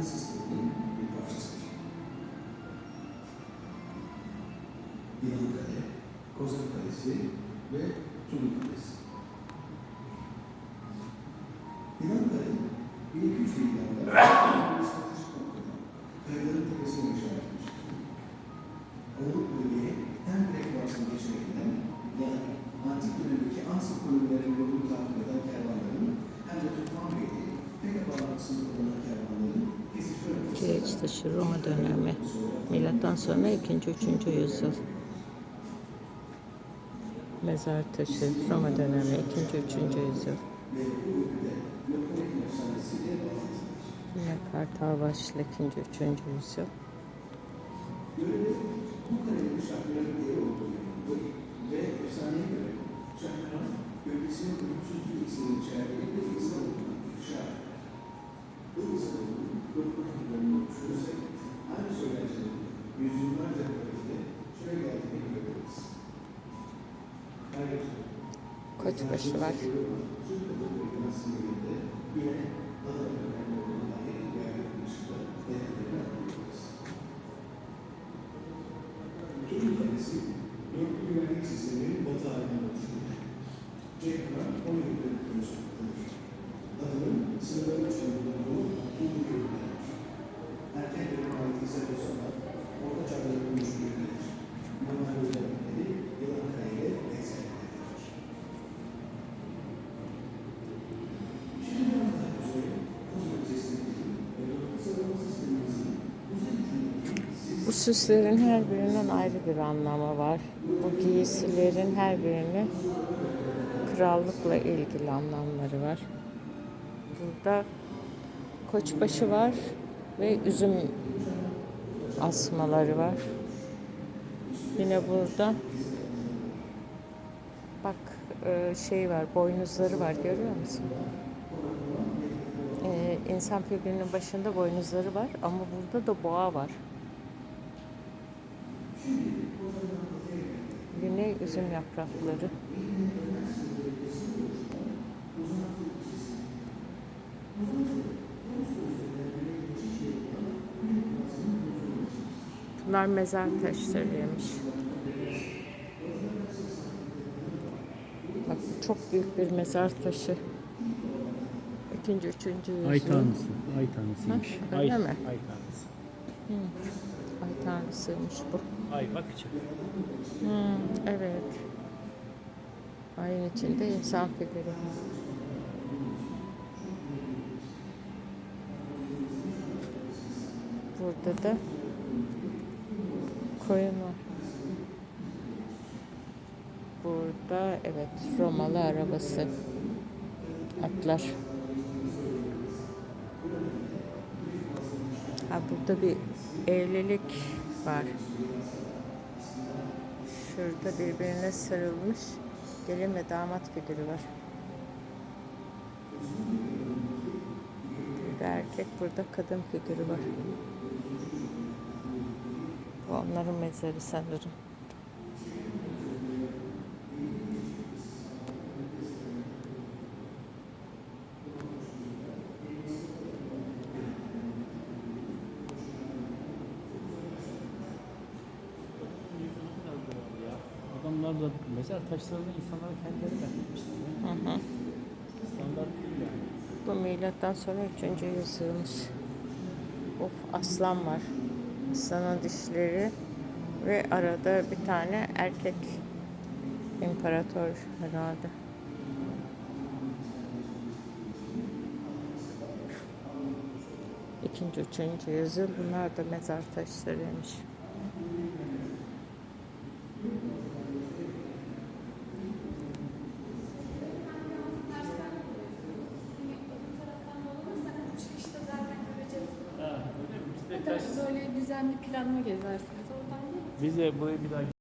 sisteminin bir parçasıdır. İran Kale, Kozak Kalesi ve Tulu Kalesi. İran Kale, 1200 yıllarda bir stratejik noktada kayaların tepesine inşa edilmiştir. Oğluk bölgeye hem direkt vasıta geçmekinden yani antik dönemdeki Asya kolonilerin yolunu takip eden taşı Roma dönemi. Milattan sonra 2. 3. yüzyıl. Mezar taşı Roma dönemi 2. 3. yüzyıl. Yine Kartal başlı 2. 3. yüzyıl. Değerlerini anlatıyoruz. Türk Kalesi, dörtlü güvenlik sisteminin batı halinden oluşuyor. Cekra, 10 yıldır Bu süslerin her birinin ayrı bir anlamı var. Bu giysilerin her birinin krallıkla ilgili anlamları var. Burada koçbaşı var ve üzüm asmaları var. Yine burada bak e, şey var, boynuzları var görüyor musun? E, insan figürünün başında boynuzları var ama burada da boğa var. Yine üzüm yaprakları. Bunlar mezar taşlarıymış. Bak çok büyük bir mezar taşı. İkinci, üçüncü yüzyıl. Ay tanrısı. Ay tanrısıymış. Ha, ay, öyle mi? ay tanrısı. Ay tanrısıymış bu. Ay bak içi. Hmm, evet. Ayın içinde insan figürü. Burada da koyun var. Burada evet Romalı arabası. Atlar. Ha burada bir evlilik var. Şurada birbirine sarılmış gelin ve damat figürü var. Burada erkek, burada kadın figürü var. Bu onların mezarı sanırım. Da mezar taşlarını insanlara kendileri. Hı hı. Standart değil yani. Bu milattan sonra 3. yüzyılmış. Of aslan var. Aslanın dişleri ve arada bir tane erkek imparator herhalde. İkinci, üçüncü yüzyıl bunlar da mezar taşlarıymış. Çıkışta zaten göreceğiz. Ha, öyle mi? Biz de, Tabii böyle düzenli planlı gezersiniz. Oradan biz de burayı bir daha